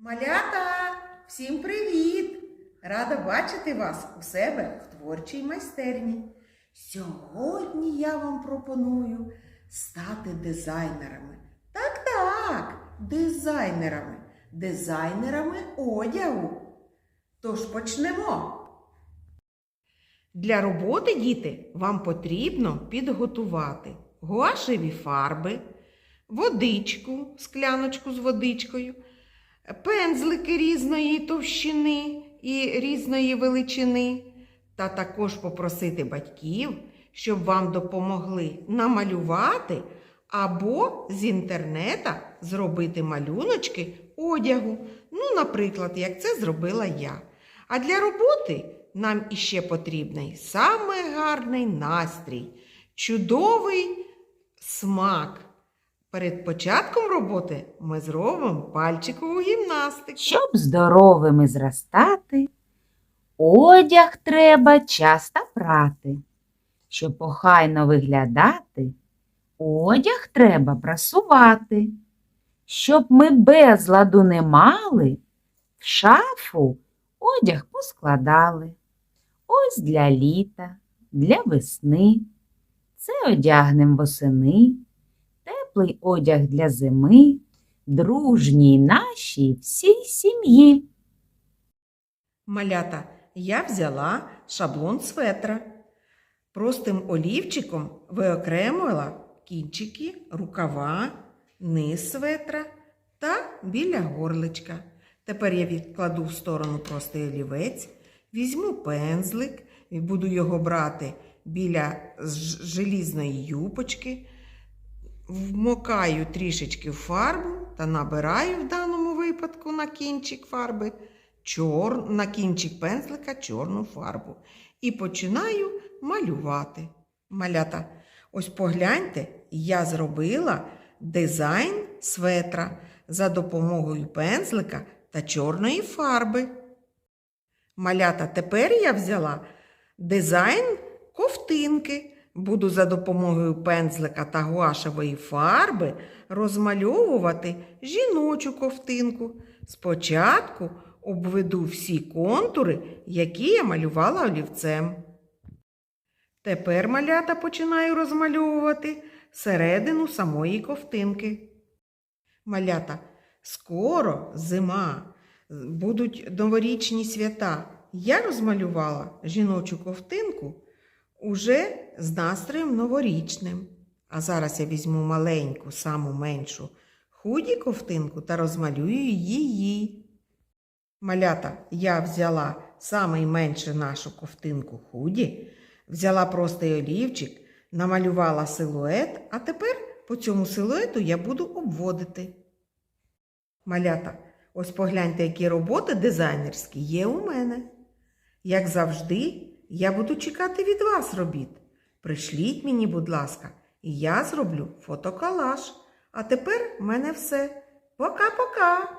Малята, всім привіт! Рада бачити вас у себе в творчій майстерні. Сьогодні я вам пропоную стати дизайнерами. Так, так, дизайнерами, дизайнерами одягу. Тож почнемо. Для роботи, діти, вам потрібно підготувати гуашеві фарби, водичку, скляночку з водичкою, пензлики різної товщини і різної величини, та також попросити батьків, щоб вам допомогли намалювати або з інтернета зробити малюночки одягу. Ну, наприклад, як це зробила я. А для роботи нам іще потрібний саме гарний настрій, чудовий смак. Перед початком роботи ми зробимо пальчикову гімнастику. Щоб здоровими зростати, одяг треба часто прати. Щоб охайно виглядати, одяг треба прасувати. Щоб ми безладу не мали, в шафу одяг поскладали. Ось для літа, для весни. Це одягнем восени, теплий одяг для зими дружній нашій всій сім'ї. Малята, я взяла шаблон светра. Простим олівчиком виокремила кінчики, рукава, низ светра та біля горличка. Тепер я відкладу в сторону простий олівець, візьму пензлик і буду його брати біля желізної юпочки, вмокаю трішечки фарбу та набираю в даному випадку на кінчик фарби чор... на кінчик пензлика чорну фарбу. І починаю малювати. Малята, ось погляньте, я зробила дизайн светра за допомогою пензлика та чорної фарби. Малята, тепер я взяла дизайн ковтинки. Буду за допомогою пензлика та гуашевої фарби розмальовувати жіночу ковтинку. Спочатку обведу всі контури, які я малювала олівцем. Тепер малята починаю розмальовувати середину самої ковтинки. Малята, скоро зима, будуть новорічні свята. Я розмалювала жіночу ковтинку уже з настроєм новорічним. А зараз я візьму маленьку, саму меншу худі ковтинку та розмалюю її. Малята, я взяла самий менше нашу ковтинку худі, взяла простий олівчик, намалювала силует, а тепер по цьому силуету я буду обводити. Малята, ось погляньте, які роботи дизайнерські є у мене. Як завжди, я буду чекати від вас робіт. Пришліть мені, будь ласка, і я зроблю фотокалаш. А тепер в мене все. Пока-пока!